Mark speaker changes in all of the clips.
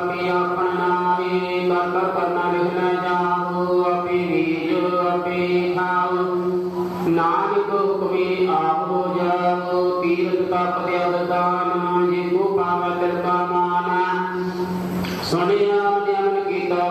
Speaker 1: ਆਪੇ ਆਪਣ ਨਾਮੇ ਬਲ ਕਰਨਾ ਲਿਖ ਲੈ ਜਾਓ ਆਪੇ ਬੀਜੋ ਆਪੇ ਖਾਓ ਨਾਨਕ ਹੁਕਮੇ ਆਪ ਹੋ ਜਾਓ ਤੀਰਥ ਤਪ ਦੇ ਅਵਦਾਨ ਜੇ ਕੋ ਪਾਵ ਕਿਰਪਾ ਮਾਨ ਸੁਣਿਆ ਧਿਆਨ ਕੀਤਾ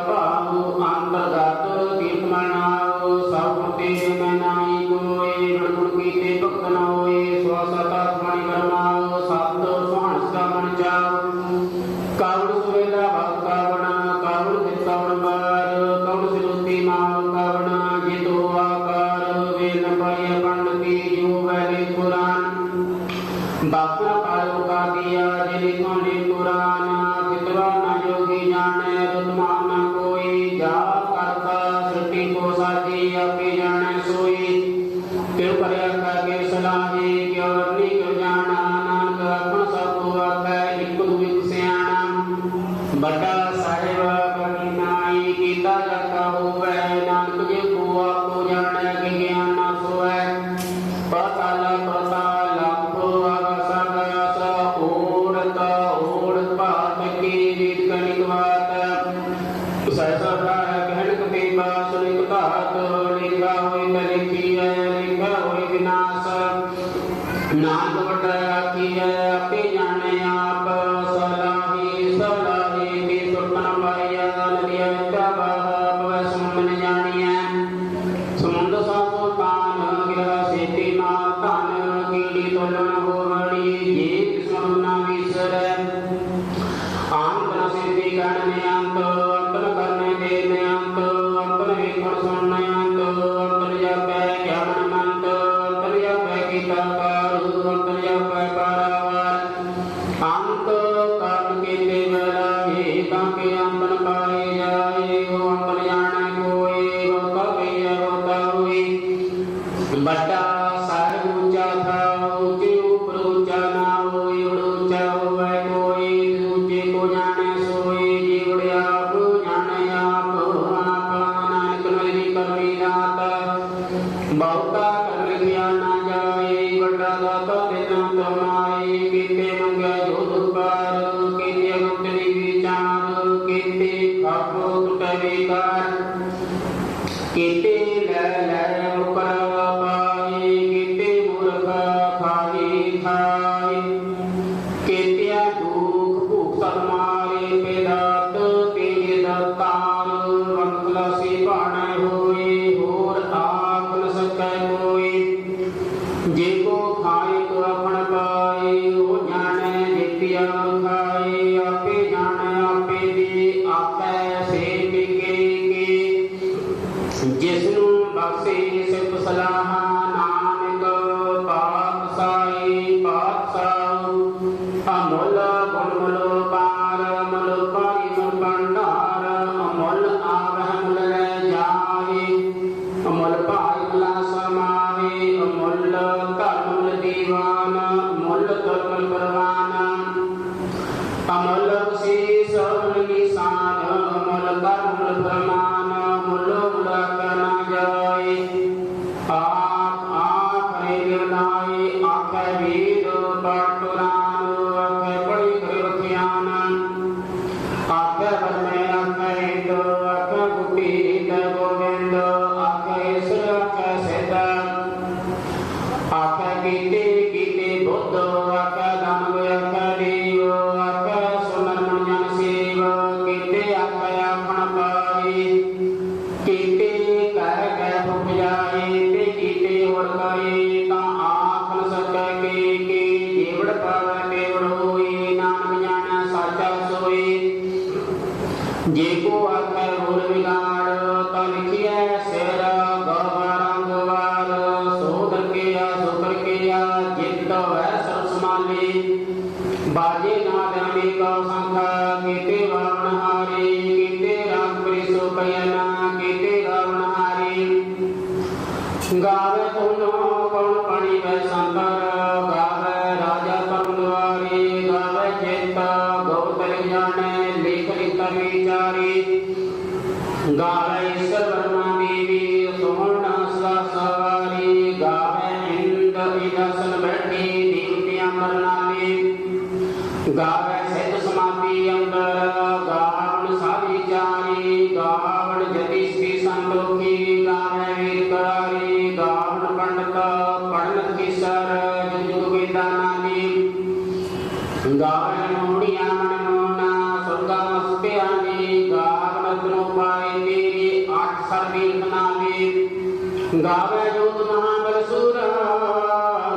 Speaker 1: ਨਾਮ ਵਟਾਇਆ ਕੀ ਹੈ keeping कमल पाला सा happy day. ਬਾਜੇ ਨਾ ਜਾਣੇ ਕਉ ਸੰਖ, ਕੀਤੇ ਰਾਵਣ ਹਾਰੇ, ਕੀਤੇ ਰਾਮ ਪ੍ਰਿਸੋ ਪਿਆਨਾ ਕੀਤੇ ਰਾਵਣ ਹਾਰੇ। ਗਾਵੇ ਤੁਨੋ ਕੌਣ ਪਾਣੀ ਵੈ ਸੰਪਰ ਗਾਵੇ ਰਾਜਾ ਪਰਮਵਾਰੀ ਗਾਵੇ ਚੇਤਾ ਗਉ ਤਰ ਜਾਣੇ, ਲੇਖ ਲਿਖ ਵਿਚਾਰੀ। ਗਾਵੇ ਈਸ਼ਵਰ माइने ये आठ सर्वी बनावे गावे जोत महाबल सूर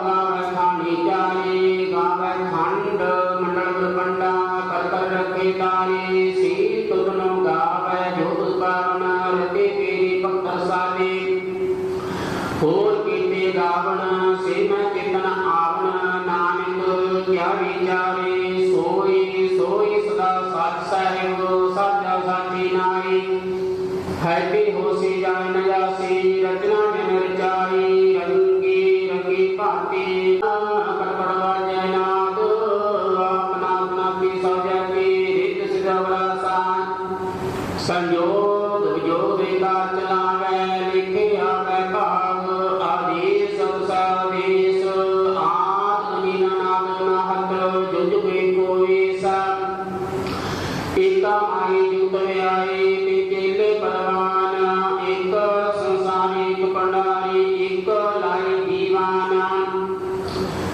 Speaker 1: गावे खानी जाए गावे खंड मंडल प्रबंडा कर कर रखे तारे सी तुदनो गावे जोत पावना रटे तेरी भक्त सारे ਹੋਰ ਕੀਤੇ ਗਾਵਣ ਸੇ ਮੈਂ ਚਿਤਨ ਆਵਣ ਨਾਨਕ ਕਿਆ ਵਿਚਾਰੇ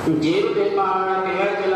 Speaker 1: ਜਿਹੜੇ ਪਾਣਾ ਕਿਹਾ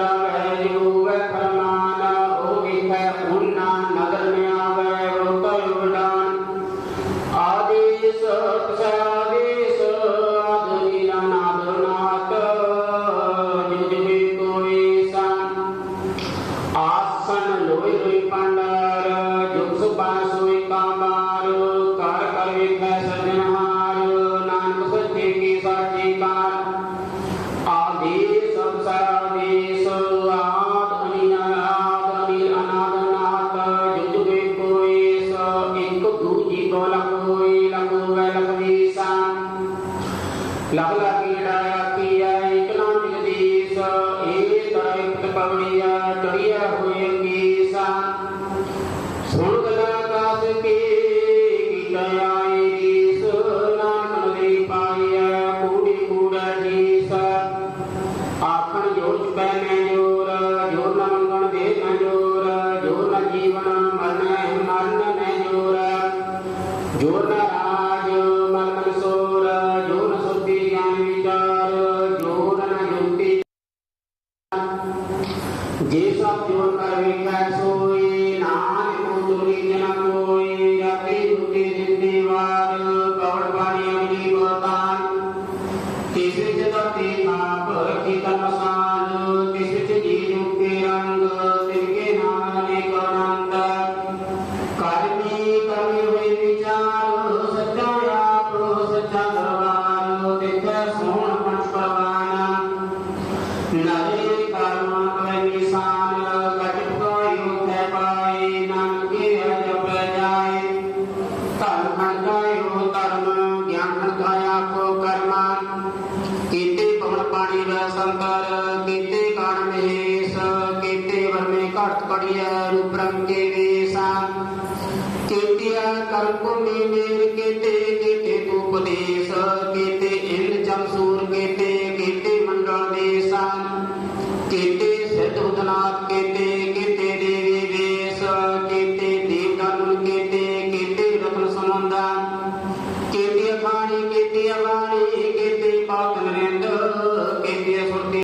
Speaker 1: ਜੇ ਸਭ ਜੀਵ ਸੰਕਰ ਕੀਤੇ ਕਾਣ ਮਹੇਸ਼, ਕੀਤੇ ਵਰਮੇ ਘਟ ਕੜੀਐ ਰੂਪ ਰੰਗ ਕੇ ਵੇਸਾ। ਕੀਤਿਆ ਕਰਮ ਕੋ ਮੇ ਮੇਰ, ਕੀਤੇ